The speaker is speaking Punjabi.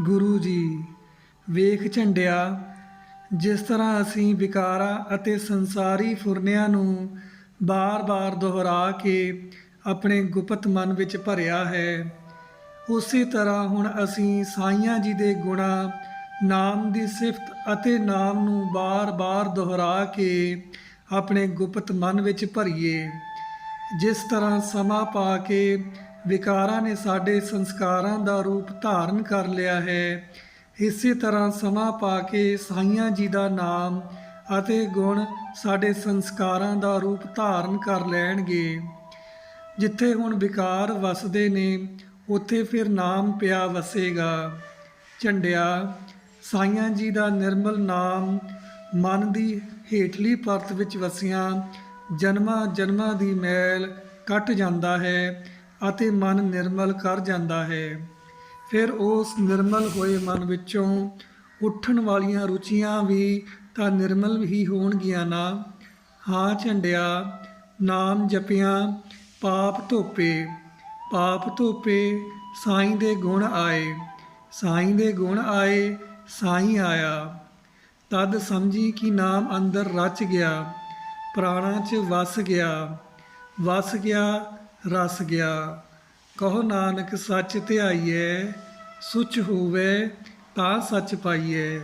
ਗੁਰੂ ਜੀ, ਵੇਖ ਝੰਡਿਆ, ਜਿਸ ਤਰ੍ਹਾਂ ਅਸੀਂ ਵਿਕਾਰਾਂ ਅਤੇ ਸੰਸਾਰੀ ਫੁਰਨਿਆਂ ਨੂੰ ਬਾਰ-ਬਾਰ ਦੁਹਰਾ ਕੇ ਆਪਣੇ ਗੁਪਤ ਮਨ ਵਿੱਚ ਭਰਿਆ ਹੈ, ਉਸੇ ਤਰ੍ਹਾਂ ਹੁਣ ਅਸੀਂ ਸਾਈਆਂ ਜੀ ਦੇ ਗੁਣਾ, ਨਾਮ ਦੀ ਸਿਫਤ ਅਤੇ ਨਾਮ ਨੂੰ ਬਾਰ-ਬਾਰ ਦੁਹਰਾ ਕੇ ਆਪਣੇ ਗੁਪਤ ਮਨ ਵਿੱਚ ਭਰੀਏ, ਜਿਸ ਤਰ੍ਹਾਂ ਸਮਾਂ ਪਾ ਕੇ ਵਿਕਾਰਾਂ ਨੇ ਸਾਡੇ ਸੰਸਕਾਰਾਂ ਦਾ ਰੂਪ ਧਾਰਨ ਕਰ ਲਿਆ ਹੈ। ਇਸੇ ਤਰ੍ਹਾਂ ਸਮਾਂ ਪਾ ਕੇ ਸਾਈਆਂ ਜੀ ਦਾ ਨਾਮ ਅਤੇ ਗੁਣ ਸਾਡੇ ਸੰਸਕਾਰਾਂ ਦਾ ਰੂਪ ਧਾਰਨ ਕਰ ਲੈਣਗੇ। ਜਿੱਥੇ ਹੁਣ ਵਿਕਾਰ ਵਸਦੇ ਨੇ, ਉੱਥੇ ਫਿਰ ਨਾਮ ਪਿਆ ਵਸੇਗਾ। ਝੰਡਿਆ, ਸਾਈਆਂ ਜੀ ਦਾ ਨਿਰਮਲ ਨਾਮ ਮਨ ਦੀ ਹੇਠਲੀ ਪਰਤ ਵਿੱਚ ਵਸਿਆ ਜਨਮਾਂ ਜਨਮਾਂ ਦੀ ਮੈਲ ਕੱਟ ਜਾਂਦਾ ਹੈ। ਅਤੇ ਮਨ ਨਿਰਮਲ ਕਰ ਜਾਂਦਾ ਹੈ। ਫਿਰ ਉਸ ਨਿਰਮਲ ਹੋਏ ਮਨ ਵਿੱਚੋਂ ਉੱਠਣ ਵਾਲੀਆਂ ਰੁਚੀਆਂ ਵੀ ਤਾਂ ਨਿਰਮਲ ਹੀ ਹੋਣਗੀਆਂ ਨਾ। ਹਾਂ ਝੰਡਿਆ, ਨਾਮ ਜਪਿਆ, ਪਾਪ ਧੋਪੇ ਪਾਪ ਧੋਪੇ ਸਾਈਂ ਦੇ ਗੁਣ ਆਏ, ਸਾਈਂ ਦੇ ਗੁਣ ਆਏ, ਸਾਈਂ ਆਇਆ। ਤਦ ਸਮਝੀ ਕਿ ਨਾਮ ਅੰਦਰ ਰਚ ਗਿਆ, ਪ੍ਰਾਣਾਂ 'ਚ ਵਸ ਗਿਆ ਵਸ ਗਿਆ ਰਸ ਗਿਆ। ਕਹੋ ਨਾਨਕ ਸੱਚ ਧਿਆਈਐ ਸੁਚ ਹੋਵੇ ਤਾਂ ਸੱਚ ਪਾਈਐ।